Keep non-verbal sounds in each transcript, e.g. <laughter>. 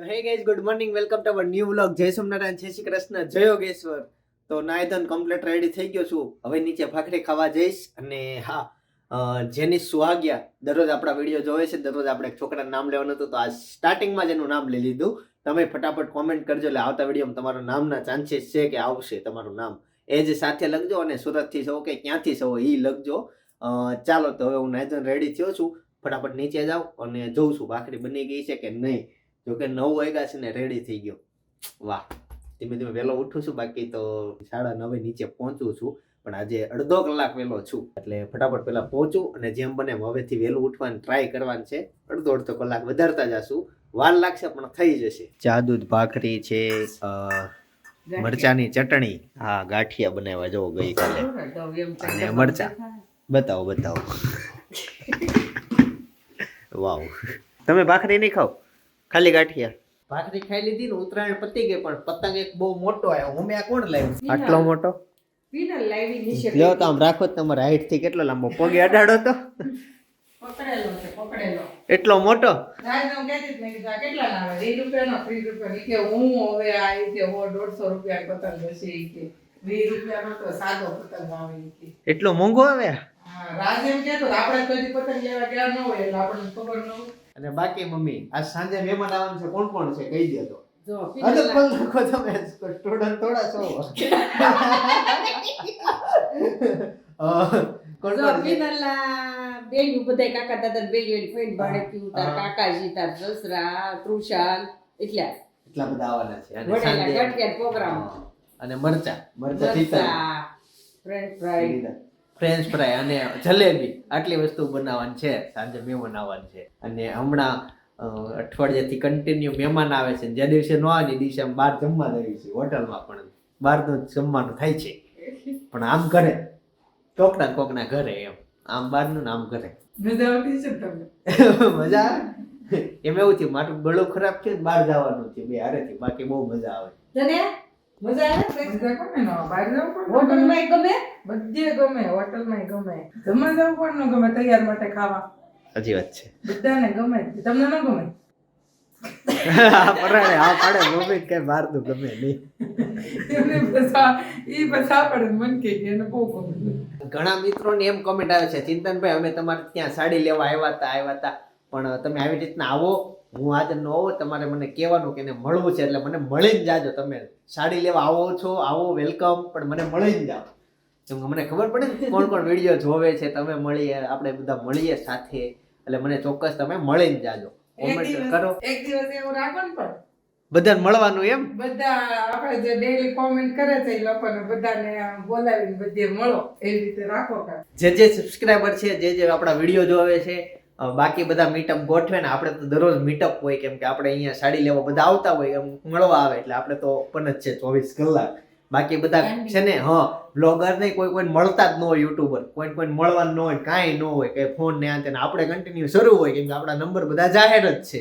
તો hey guys good morning welcome to our new vlog જય સોમનારાયણ જય શ્રી કૃષ્ણ, જય યોગેશ્વર. તો નાયધન કમ્પ્લીટ રેડી થઈ ગયો છું. હવે નીચે ભાખરી ખાવા જઈશ અને હા જેની સુહાગ્યા દરરોજ આપણા વીડિયો જોવે છે. દરરોજ આપણે એક છોકરાનું નામ લેવાનું હતું. તો આ સ્ટાર્ટિંગમાં જ એનું નામ લઈ લીધું. તમે ફટાફટ કોમેન્ટ કરજો. એટલે આવતા વિડીયોમાં તમારું નામના ચાન્સીસ છે કે આવશે તમારું નામ. એ જ સાથે લખજો અને સુરતથી છો કે ક્યાંથી છો એ લખજો. ચાલો, તો હવે હું નાયધન રેડી થયો છું. ફટાફટ નીચે જાઉં અને જોઉં છું ભાખરી બની ગઈ છે કે નહીં. જોકે નવ વાગ્યા છે ને રેડી થઈ ગયો. વાહ ધીમે ધીમે વહેલો ઉઠું છું બાકી તો સાડા નવે નીચે પહોંચું છું પણ આજે અડધો કલાક વહેલો છું. એટલે ફટાફટ પહેલાં પહોંચું અને જેમ બને એમ હવેથી વહેલું ઉઠવાની ટ્રાય કરવાની છે. અડધો અડધો કલાક વધારતા જશું. વાર લાગશે પણ થઈ જશે. ચા દૂધ ભાખરી છે મરચાની ચટણી. હા ગાંઠિયા બનાવ્યા જવો ગઈકાલે. અને મરચાં. બતાવો બતાવો. <laughs> વાવ. તમે ભાખરી નહીં ખાઓ? ખાલી ગાંઠિયા ભાખરી ખાઈ લીધી ને ઉત્તરાયણ પતી ગઈ પણ પતંગ એક બહુ મોટો આવ્યો. હું આ કોણ લાવ્યું? આટલો મોટો? વિનર લાવી નીચે લ્યો તો આમ રાખો તો તમારા હાઈટથી કેટલો લાંબો પગે અડાડો તો. પકડેલો છે પકડેલો. એટલો મોટો? કેટલા લાવે? વીસ રૂપિયાનો ત્રીસ રૂપિયા કે હું હવે આ રીતે હો દોઢસો રૂપિયા પતંગ હશે એ કે. વીસ રૂપિયાનો તો સાદો પતંગ આવે કે. એટલો મોંઘો આવે? હા, રાજ એમ કહેતો આપણે કોઈ પતંગ લેવા ગયા ન હોય એટલે આપણને ખબર ન હોય. અને બાકી મમ્મી આજ સાંજે મહેમાન આવવાનું છે કોણ કોણ છે? કહી દે તો. આ પીનલ પણ લખો તમે સ્ટુડન્ટ થોડા છો. <laughs> કોણ જો કોણ છે? બેયનું બધાય કાકા દાદા બેય ફઈને ભાડે પીવું તાર. કાકાજી તાર સસરા તૃષાલ એટલા. એટલા બધા આવવાના છે. અને સાંજે પ્રોગ્રામ અને મરચા. મરચા friend fried French French fry અને જલેબી. આટલી વસ્તુ બનાવવાની છે. સાંજે મહેમાન આવવાની છે. અને હમણાં અઠવાડિયાથી કન્ટિન્યુ મહેમાન આવે છે. જે દિવસે ન આવે એ દિવસે આમ બહાર જમવા જઈએ છીએ હોટલમાં પણ. બહારનું જ જમવાનું થાય છે. પણ આમ ઘરે. કોકના કોકના ઘરે એમ. આમ બહારનું ને આમ ઘરે. મજા આવતી છે તમને? <laughs> મજા આવે. એમ એવું થયું મારું ગળું ખરાબ છે બહાર જવાનું છે. બે હારેથી. બાકી બહુ મજા આવે. મજા આવે? મજા કોને ન? બહાર જવું પણ ગમે. હોટલમાં ગમે? બધે ગમે હોટલમાં ગમે. જમવા જવું પણ ન ગમે તૈયાર માટે ખાવા. સાચી વાત છે. બધાને ગમે. તમને ન ગમે? પરાણે આ પાડે મમ્મી ગમે નહીં. મન કે કે એને બહુ ગમે. ઘણા મિત્રોની એમ કોમેન્ટ આવે છે ચિંતનભાઈ અમે તમારે ત્યાં સાડી લેવા આવ્યા હતા આવ્યા હતા. પણ તમે આવી રીતના આવો. હું આજે ન આવો તમારે મને કહેવાનું કે એને મળવું છે એટલે મને મળી જ જાજો. તમે સાડી લેવા આવો છો આવો વેલકમ પણ મને મળી જ જાઓ. કેમ કે મને ખબર પડે ને કોણ કોણ વીડિયો જોવે છે તમે મળીએ આપણે બધા મળીએ સાથે એટલે મને ચોક્કસ તમે મળી જ જાજો કોમેન્ટ કરો. એક દિવસ એવું રાખો ને પણ. બધાને મળવાનું એમ? બધા આપણે જે ડેઈલી કોમેન્ટ કરે છે એ લોકોને બધાને બોલાવીને બધે મળો. એવી રીતે રાખો. જે જે સબસ્ક્રાઇબર છે જે જે આપણા વીડિયો જોવે છે બાકી બધા મીટઅપ ગોઠવે ને આપણે તો દરરોજ મીટઅપ હોય કેમ કે આપણે અહીંયા સાડી લેવા બધા આવતા હોય એમ મળવા આવે એટલે આપણે તો ઓપન જ છે ચોવીસ કલાક. બાકી બધા છે ને હા બ્લોગર નહીં કોઈ કોઈ મળતા જ ન હોય યુટ્યુબર કોઈ કોઈ મળવાનું ન હોય કાંઈ ન હોય કે ફોન ને આ તે ને આપણે કન્ટિન્યુ શરૂ હોય કેમ કે આપણા નંબર બધા જાહેર જ છે.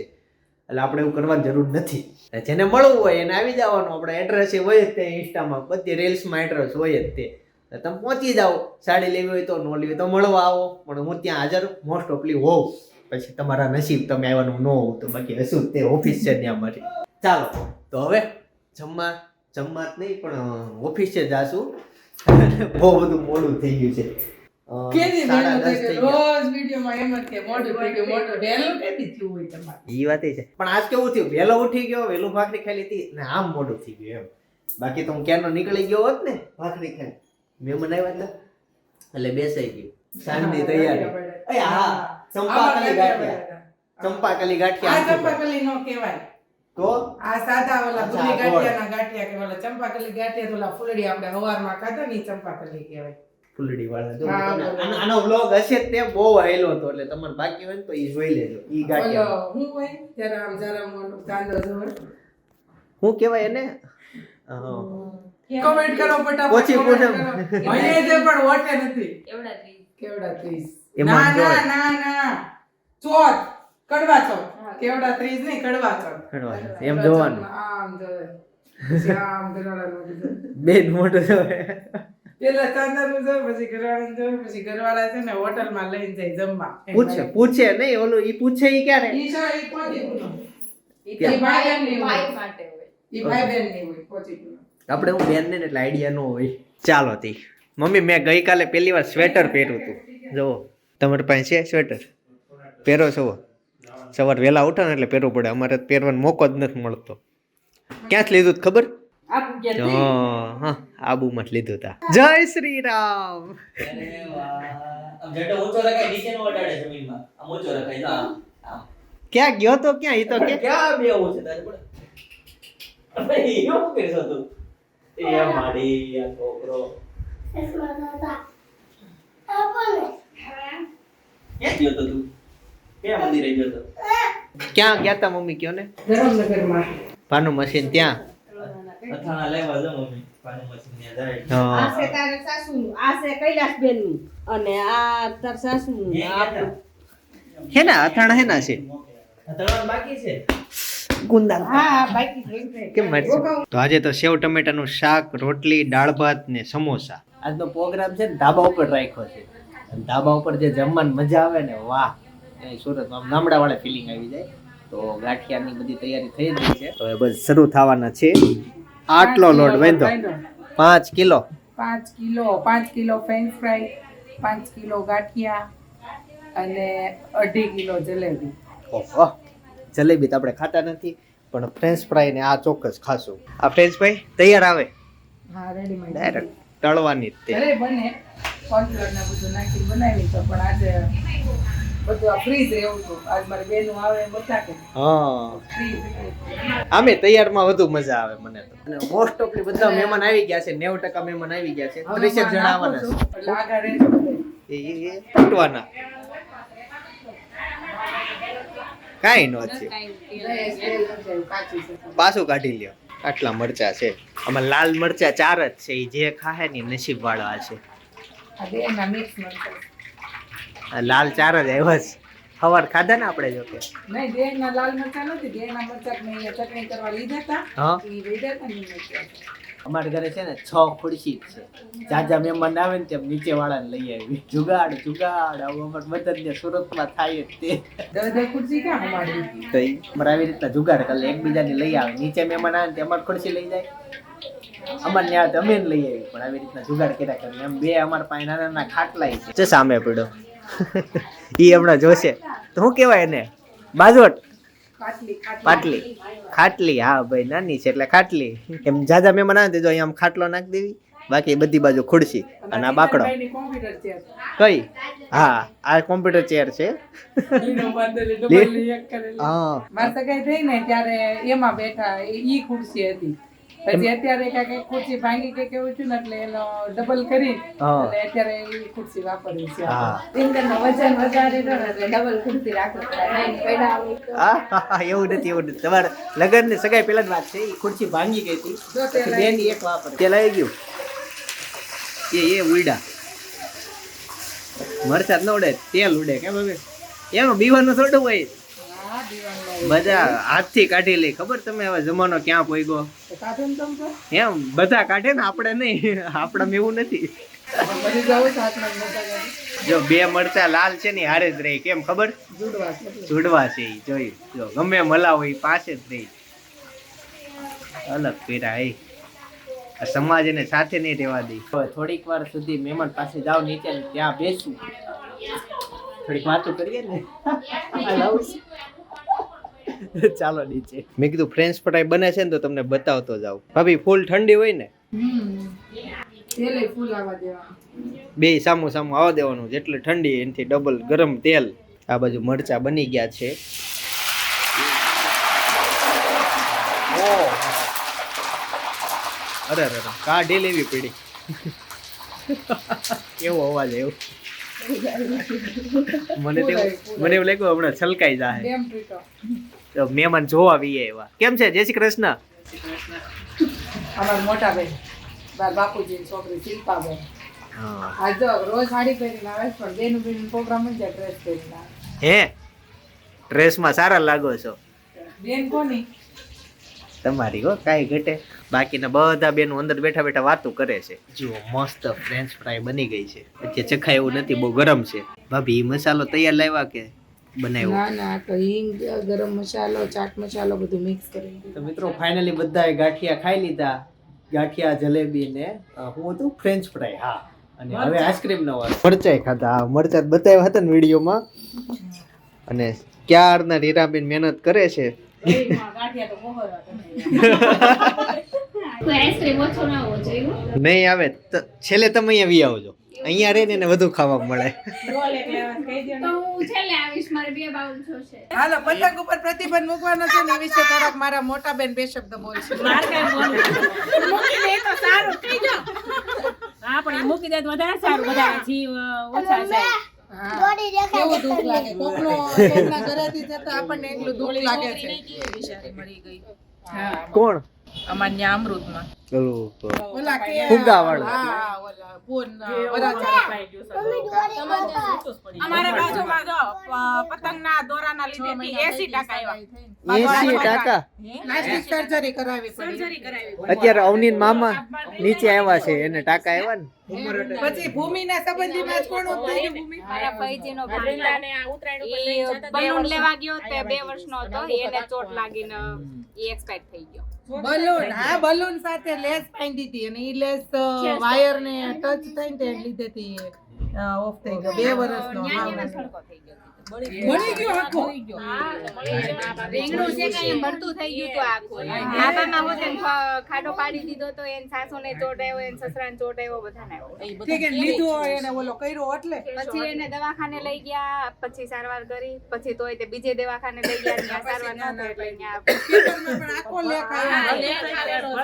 એટલે આપણે એવું કરવાની જરૂર નથી. જેને મળવું હોય એને આવી જવાનું આપણે એડ્રેસ હોય જ તે ઇન્સ્ટામાં બધી રીલ્સમાં એડ્રેસ હોય જ તે તમે પહોંચી જાઓ. સાડી લેવી હોય તો ન લેવી તો મળવા આવો. પણ હું ત્યાં હાજર મોસ્ટ ઓફલી હોઉં. પછી તમારા નસીબ તમે આવવાનું ન હોવ તો બાકી હશું તે ઓફિસ છે ત્યાં મારી. ચાલો તો હવે જમવા જમવા જ નહીં પણ ઓફિસે જાશું. બહુ બધું મોડું થઈ ગયું છે. પણ આજ કેવું થયું? વહેલો ઉઠી ગયો વહેલું ભાખરી ખાઈ લીધી ને આમ મોડું થઈ ગયું એમ. બાકી તો હું ક્યારનો નીકળી ગયો હોત ને ભાખરી ખાઈ. મહેમાન આવ્યા હતા? એટલે બેસાઈ ગયું. સાંજની તૈયારી. અય હા ચંપાકલી ગાંઠિયા. ચંપાકલી આ ગાંઠિયા ચંપાકલી નો કહેવાય. તો? આ સાદા ઓલા ગુલી. ગાંઠિયાના ગાંઠિયા કે ઓલા ચંપાકલી ગાંઠિયા તો ઓલા ફૂલડી આપણે હવારમાં ખાધા ને ચંપાકલી કહેવાય. ફૂલડી વાળા. આનો- વ્લોગ હશે તે બહુ આયેલો હતો એટલે તમારે બાકી હોય તો એ જોઈ લેજો. ઈ ગાંઠિયા. હું હોય? ત્યારે આમ જરા મોટો કાંદો હું કહેવાય એને? કમેન્ટ કરો ફટાફટ ઓછી પૂછો. કરો. જે પણ વોટે નથી. એવડા ત્રીસ? કેવડા ત્રીસ? એમાં ના ના ના ના. ચોથ કડવા ચોથ. કેવડા ત્રીસ નહીં કડવા ચોથ. કડવા. એમ જોવાનું. આમ જોવે ઘરવાળાનું કીધું. બેન મોટું જોવે. પેલા ચાંદાનું જોવે પછી ઘરવાળાનું જોવે પછી ઘરવાળા છે ને હોટલમાં લઈને જાય જમવા. પૂછે પૂછે નહીં ઓલું ઈ પૂછે ઈ ક્યારે? ઈ છે ઈ પોતે બોલો. ઈ ભાઈ બેનની હોય. માટે ઈ ભાઈ બહેનની હોય પોચીકુલો આપણે હું બેન ને એટલે આઈડિયા ન હોય. ચાલો તી. મમ્મી મેં ગઈકાલે પહેલી વાર સ્વેટર પહેર્યું હતું. જુઓ તમારી પાસે છે સ્વેટર પહેરો છો? સવાર વહેલા ઉઠો ને એટલે પહેરવું પડે. અમારે તો પહેરવાનો મોકો જ નથી મળતો. ક્યાંથી લીધું ખબર? હા હા આબુમાં જ લીધું હતા જય શ્રી રામ ક્યાં ગયો તો ક્યાં? ઈ તો કે ક્યાં? બેવું એ માડી આ છોકરો. ક્યાં ગયો તો તું? ક્યાં મંદિરે ગયો તો? ક્યાં ગયા તા મમ્મી કયો ને? ધરમનગરમાં. ભાનું મશીન ત્યાં? અથાણા લેવા જો મમ્મી પાણી મશીન ને જાય. આ હા છે તારે સાસુનું આ છે કૈલાસબેનનું અને આ તાર સાસુનું એ આ ગયા? હેના અથાણા હેના છે? અથાણા બાકી છે? ગુંદા હા બાકી કેમ મરચું તો આજે તો સેવ ટમેટાનું શાક રોટલી દાળ ભાત ને સમોસા. આજનો પ્રોગ્રામ છે ને ધાબા ઉપર રાખ્યો છે. ધાબા ઉપર જે જમવાની મજા આવે ને વાહ. એ સુરતમાં આમ ગામડા વાળા ફિલિંગ આવી જાય. તો ગાંઠિયાની બધી તૈયારી થઈ ગઈ છે. તો એ બસ શરૂ થવાના છે. આટલો લોટ વેંધો. પાંચ કિલો. પાંચ કિલો પાંચ કિલો ફ્રેન્ચ ફ્રાય પાંચ કિલો ગાંઠિયા અને અઢી કિલો જલેબી. ઓહો. જલેબી તો આપણે ખાતા નથી પણ ફ્રેન્ચ ફ્રાય ને આ ચોક્કસ ખાશું. આ ફ્રેન્ચ ફ્રાય તૈયાર આવે? હા રેડીમેડ ડાયરેક્ટ તળવાની જ તે. બને કોર્નફ્લોર ને બધું નાખી બનાવી તો પણ આજે તૈયારમાં વધુ મજા આવે મને તો. અને મોસ્ટ ઓફલી બધા મહેમાન આવી ગયા છે 90% મહેમાન આવી ગયા છે. ત્રીસેક જણા આવવાના છે. તૂટવાના. કાંઈ ન છે પાછું કાઢી લ્યો. આટલા મરચા છે. આમાં લાલ મરચા ચાર જ છે. એ જે ખાહે ને નસીબ વાળા છે. બે લાલ ચાર જ આવ્યા છે. સવાર ખાધા ને આપણે જો કે? દેહના લાલ મરચા નથી દેહના મરચા ચટણી કરવા લીધા હતા હા. લીધા હતા ને મરચાં અમારા ઘરે છે ને છ ખુરશી જ છે. જાજા મહેમાન આવે ને તેમ નીચે વાળાને લઈ આવી. જુગાડ જુગાડ આવું અમારે બધાને સુરતમાં થાય જ તે. ખુરશી ક્યાં અમારી અમારે આવી રીતના જુગાડ કરે એકબીજાને લઈ આવે. નીચે મહેમાન આવે ને તે અમારે ખુરશી લઈ જાય. અમારે ત્યાં તો અમે લઈ આવી પણ આવી રીતના જુગાડ કર્યા કરે. એમ બે અમારા પાસે નાના નાના ખાટલા છે. છે સામે પડ્યો. ઈ હમણાં જોશે. તો શું કહેવાય એને? બાજોટ પાટલી ખાટલી. હા ભાઈ નાની છે એટલે ખાટલી. એમ જાજા મહેમાન આવે દેજો જો અહીંયા આમ ખાટલો નાખી દેવી. બાકી બધી બાજુ ખુરશી અને આ બાકડો. ભાઈની કોમ્પ્યુટર છે કઈ? હા આ કોમ્પ્યુટર ચેર છે. હા. મારા સગાઈ થઈ ને ત્યારે એમાં બેઠા ઈ ખુરશી હતી. પછી અત્યારે કાંઈક ખુરશી ભાંગી કે કેવું છું ને એટલે એનો ડબલ કરી. અને અત્યારે એ ખુરશી વાપરવી છે. હા. ઇન્દરનો વજન વધારે રહ્યો એટલે ડબલ ખુરશી રાખવી હા, એવું નથી એવું નથી. તમારે લગન ને સગાઈ પેલા જ વાત છે એ ખુરશી ભાંગી ગઈ હતી. બેન એક વાપર. તે લઈ ગયું. એ એ ઉડા મરચાં ન ઉડે તેલ ઉડે. કેમ હવે? એનો બીવાનું થોડું હોય. બધા હાથથી કાઢી લે. ખબર તમે હવે જમાનો ક્યાં પોઈગો એમ બધા કાઢે ને આપણે નહીં. આપણા એવું નથી. જો બે મરચા લાલ છે ને હારે જ રહી. કેમ ખબર? જુડવા છે ઈ જોઈ. જો ગમે મલા હોય પાસે જ રહી. અલગ પીરા એ. સમાજ એને સાથે નહીં રહેવા દે. થોડીક વાર સુધી મહેમાન પાસે જાવ નીચે ત્યાં બેસું. થોડીક વાતો કરીએ ને. <laughs> <laughs> ચાલો નીચે. મેં કીધું ફ્રેન્ચ ફ્રાય બને છે ને તો તમને બતાવતો જાવ ભાભી ફૂલ ઠંડી હોય ને? હમ તેલે ફૂલ આવવા દેવા. બે સામું સામું આવવા દેવાનું જેટલે ઠંડી એનાથી ડબલ ગરમ તેલ. આ બાજુ મરચા બની ગયા છે. અરે અરે અરે, કાઢી લેવી પડી? <laughs> કેવો અવાજ આવ્યો? મને મને એવું લાગ્યું હમણાં છલકાઈ જાય તો મહેમાન જોવા આવીએ એવા. કેમ છે? જય શ્રી કૃષ્ણ. અમારા મોટા બેન બાર બાપુજી છોકરી શિલ્પાબેન. હા. આ રોજ સાડી પહેરીને આવે પણ બેનું બેનું પ્રોગ્રામ હોય ડ્રેસ પહેરીને આવે હે? ડ્રેસમાં સારા લાગો છો. બેન કોની? તમારી હો કાંઈ ઘટે. બાકીના બધા બેનો અંદર બેઠા બેઠા વાતો કરે છે. જુઓ મસ્ત ફ્રેન્ચ ફ્રાય બની ગઈ છે. અત્યારે ચખાય એવું નથી બહુ ગરમ છે. ભાભી ઈ મસાલો તૈયાર લાવ્યા કે બનાવ્યો? ના ના તો હિંગ ગરમ મસાલો ચાટ મસાલો બધું મિક્સ કરી તો મિત્રો ફાઇનલી બધાએ ગાંઠિયા ખાઈ લીધા. ગાંઠિયા જલેબી ને હું હતું ફ્રેન્ચ ફ્રાય હા. અને હવે આઈસ્ક્રીમ નો મરચાઈ ખાધા. હા મરચા બતાવ્યા હતા ને વિડીયોમાં. અને ક્યારના રીરાબેન મહેનત કરે છે નહીં આવે તો છેલ્લે તમે અહીંયા વી આવજો. અહીંયા રહીને ને વધુ ખાવા મળે. હાલો પતંગ ઉપર પ્રતિબંધ મૂકવાનો છે ને એ વિશે થોડાક મારા મોટા બેન બે શબ્દ બોલશે માર મૂકી દે સારું. કહી હા પણ મૂકી દે વધારે સારું. વધારે જીવ ઓછા જાય. કેવું દુઃખ લાગે? કોકનો કોકના ઘરેથી જતા આપણને એટલું દુઃખ લાગે છે. બિચારી મરી ગઈ. હા. કોણ? અમાર ન્યા અમૃતમાં. ઓલું ઓલા કે ફુગ્ગાવાળો. હા ઓલા ફોન અમારા બાજુમાં જો પતંગના દોરાના લીધે એસી ટકા આવ્યા. એસી ટકા? પ્લાસ્ટિક સર્જરી કરાવી પડી. સર્જરી કરાવી અત્યારે અવનીન મામા નીચે આવ્યા છે એને ટાકા આવ્યા ને? પછી ભૂમિના સંબંધીમાં કોણ ઉતરી ભૂમિ. મારા ભાઈજીનો વૃંદાને આ ઉપર જતા બલૂન વર્ષ લેવા ગયો તે બે વર્ષનો હતો એને ચોટ લાગીને એ એક્સપાયર થઈ ગયો. બલૂન હા બલૂન સાથે લેસ બાંધી હતી અને ઈ લેસ વાયર ને ટચ થઈને તે હતી ઓફ થઈ ગયો. બે વર્ષનો નો હા થઈ ગયો. આખો. રીંગણું છે કાંઈ એમ ભરતું થઈ ગયું તો આખું. આબામાં હોત ખાડો પાડી દીધો તો એને સાસુને ચોટ આવ્યો એને સસરાને ચોટ આવ્યો બધાને આવ્યો. ઠીક એને લીધું હોય એને ઓલો કર્યો એટલે? પછી એને દવાખાને લઈ ગયા પછી સારવાર કરી પછી તોય તે બીજે દવાખાને લઈ ગયા ત્યાં સારવાર ન થઈ એટલે ત્યાં આખો લેખ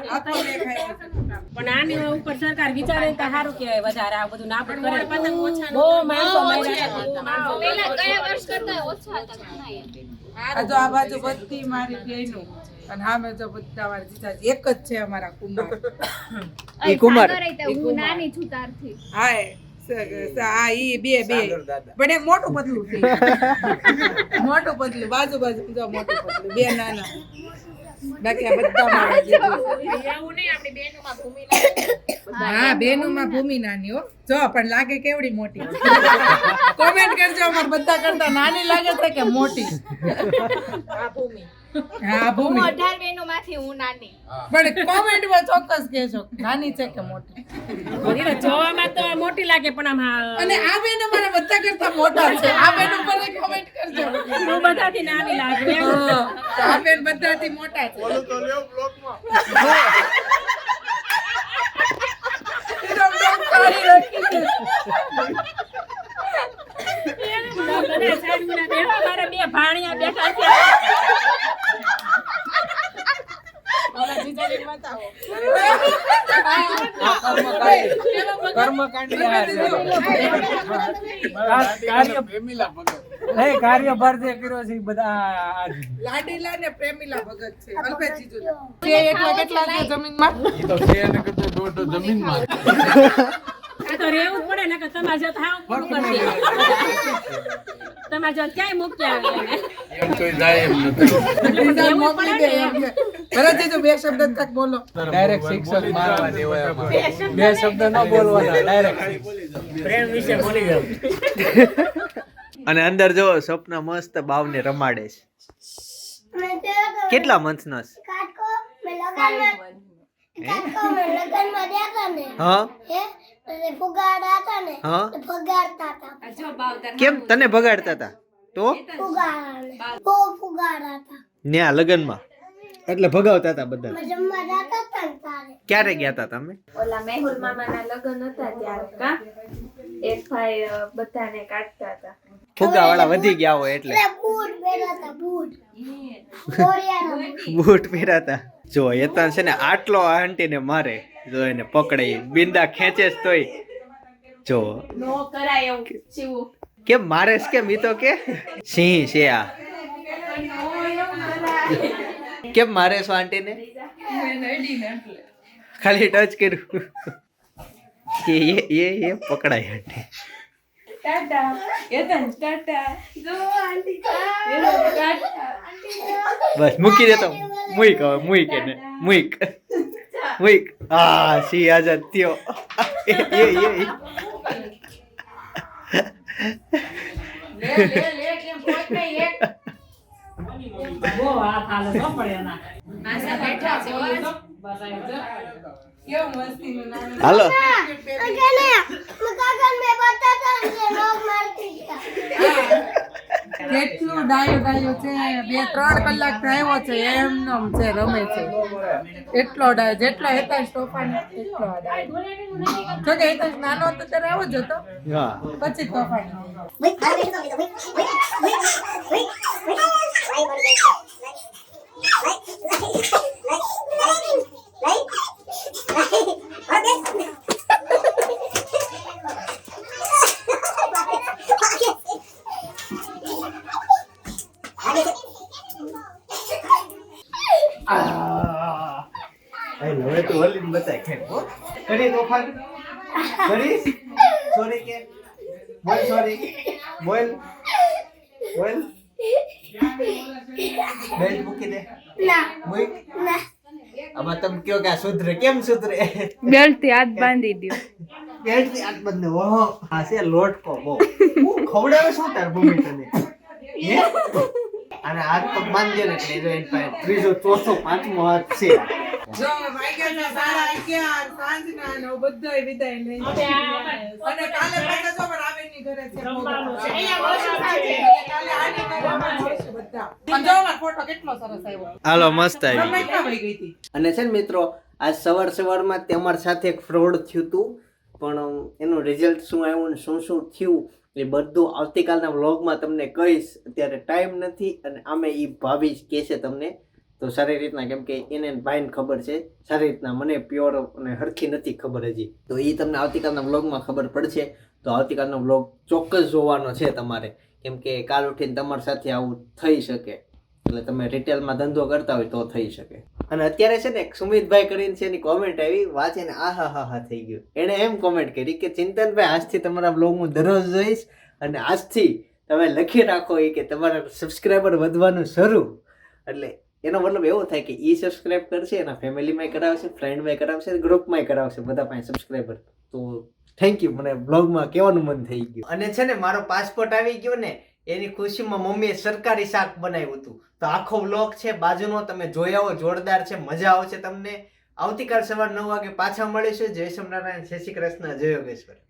આખો લેખ આવ્યો પણ આની ઉપર સરકાર વિચારે તો સારું કહેવાય વધારે આ બધું નાબૂદ કરે. બહુ માણસો મર્યા છે, બહુ માણસો. પેલા ગયા વર્ષ કરતા ઓછા હતા ઘણા આ તો આ બાજુ બધી મારી બેનું અને સામે તો બધા મારા જીજાજી એક જ છે અમારા કુમાર. એ કુમાર. હું નાની છું તારથી. હાય આ ઈ બે બે. પણ એ મોટું પતલું મોટું પતલું બાજુ બાજુ જો મોટું પતલું બે નાના. બાકી આ બધા મારા જીજાજી. એવું નહીં ભૂમિ ભૂમિ નાની હો. જો પણ લાગે કેવડી મોટી. <laughs> કોમેન્ટ કરજો અમાર બધા કરતા નાની લાગે છે કે મોટી? આ ભૂમિ. હા હું અઢાર બહેનો માંથી હું નાની. પણ કોમેન્ટમાં ચોક્કસ કહેજો. નાની છે કે મોટી? જોવામાં તો મોટી લાગે પણ આમ અને આ બેન અમારા બધા કરતા મોટા છે. આ બેન ઉપર કોમેન્ટ કરજો. હું બધાથી નાની લાગુ એમ. હા, તો આ બેન બધાથી મોટા છે. મારા બે ભાણિયા બેઠા છે. ઓલા જીજાજી બતાવો. કાર્યભાર જે કર્યો છે બધા લાડીલા ને પ્રેમીલા ભગત છે અલ્પેશ જીજુ તે એટલા કેટલા છે જમીનમાં આ તો જ પડે ને કે તમારે જતા થાવ પૂરું કરી. તમારે જો ક્યાંય મૂકી આવે બીજા મોકલી દે એમ કે. ભરત જીજુ બે શબ્દ તક બોલો. ડાયરેક્ટ શિક્ષક મારવા આમાં. બે શબ્દ ન બોલવાના ડાયરેક્ટ. અને અંદર જો સપના મસ્ત બાવને રમાડે છે. કેટલા મંથના છે? કેમ તને ભગાડતા હતા તો? ન્યા લગનમાં. એટલે ભગાવતા હતા બધા ક્યારે ગયા હતા તમે? ઓલા મેહુલ મામાના લગન હતા ત્યારે કા? એક ભાઈ બધાને કાઢતા હતા ફુગા વાળા વધી ગયા હોય એટલે. બૂટ પહેરાતા હતા બૂટ. બૂટ પહેરાતા. જો યતન છે ને આટલો આંટીને મારે જો એને પકડે બિંદા ખેંચે જ તોય. જો. કેમ મારે કેમ ઈ તો કે? સિંહ છે આ. કેમ મારે છો આંટીને? ખાલી ટચ કર્યું. એ એ એ પકડાય આંટી. ટાટા. યતન ટાટા. જો આંટી ટાટા. બસ મૂકી દેતો મુઈક હવે મુઈક એને. મુઈક મુઈક આ સી આઝાદ થયો. એ એ એ. બેઠા હાલો કેટલું ડાયો ડાયો છે બે ત્રણ કલાક થયો છે એમનો છે રમે છે એટલો ડાયો જેટલો હેતાંશ તોફાન એટલો આ જો કે હેતાંશ નાનો હતો ત્યારે આવો જ હતો પછી તોફાન બેલ્ટ મૂકી દે. ના. મૂક. ના. આમાં તમે કયો કે સુધરે. કેમ સુધરે? બેલ્ટથી હાથ બાંધી દો બેલ્ટથી આટ બંધ. ઓહો હાસે છે લોટકો બહુ. હું ખવડાવે શું તાર ભૂમિ તને? અને હાથ તો બાંધ્યો ને એટલે એની પાસે ત્રીજો ચોથો પાંચમો હાથ છે. જો વાગ્યાના સાડા અગિયાર સાંજના ને બધાય વિદાય લઈ અને કાલે પાછા જો મારા આવેની ઘરે છે રમવાનું છે. અહીંયા અહીંયા વર્ષા કાલે આની ઘરે રમવાનું છે બધા. ફોટો કેટલો સરસ આવ્યો. હાલો મસ્ત આવી ગઈ હતી અને છે ને મિત્રો આજ સવાર સવારમાં તમારી અમારી સાથે એક ફ્રોડ થયું હતું પણ એનું રિઝલ્ટ શું આવ્યું ને શું શું થયું એ બધું આવતીકાલના વ્લોગમાં તમને કહીશ. અત્યારે ટાઈમ નથી અને આમે એ ભાભી જ કહેશે તમને. તો સારી રીતના કેમ કે એને ભાઈને ખબર છે. સારી રીતના મને પ્યોર અને હરખી નથી ખબર હજી. તો એ તમને આવતીકાલના વ્લોગમાં ખબર પડશે. તો આવતીકાલનો વ્લોગ ચોક્કસ જોવાનો છે તમારે. કેમ કે કાલ ઉઠીને તમારી સાથે આવું થઈ શકે. એટલે તમે રિટેલમાં ધંધો કરતા હોય તો થઈ શકે. અને અત્યારે છે ને સુમિતભાઈ કરીને છે એની કોમેન્ટ આવી, વાંચીને આ હા હા હા થઈ ગયું. એણે એમ કોમેન્ટ કરી કે, ચિંતનભાઈ, આજથી તમારા બ્લોગ હું દરરોજ જોઈશ અને આજથી તમે લખી રાખો એ કે તમારા સબસ્ક્રાઈબર વધવાનું શરૂ. એટલે એનો મતલબ એવો થાય કે એ સબસ્ક્રાઈબ કરશે, એના ફેમિલીમાં કરાવશે ફ્રેન્ડમાં કરાવશે ગ્રુપમાં કરાવશે બધા પાસે સબસ્ક્રાઈબર તો થેન્ક યુ મને બ્લોગમાં કહેવાનું મન થઈ ગયું. અને છે ને મારો પાસપોર્ટ આવી ગયો ને એની ખુશીમાં મમ્મીએ સરકારી શાક બનાવ્યું હતું. તો આખો વ્લોગ છે, બાજુનો તમે જોઈ આવો, જોરદાર છે, મજા આવશે તમને. આવતીકાલ સવાર નવ વાગે પાછા મળીશું. જય સોમનારાયણ જય શ્રી કૃષ્ણ, જય યોગેશ્વર.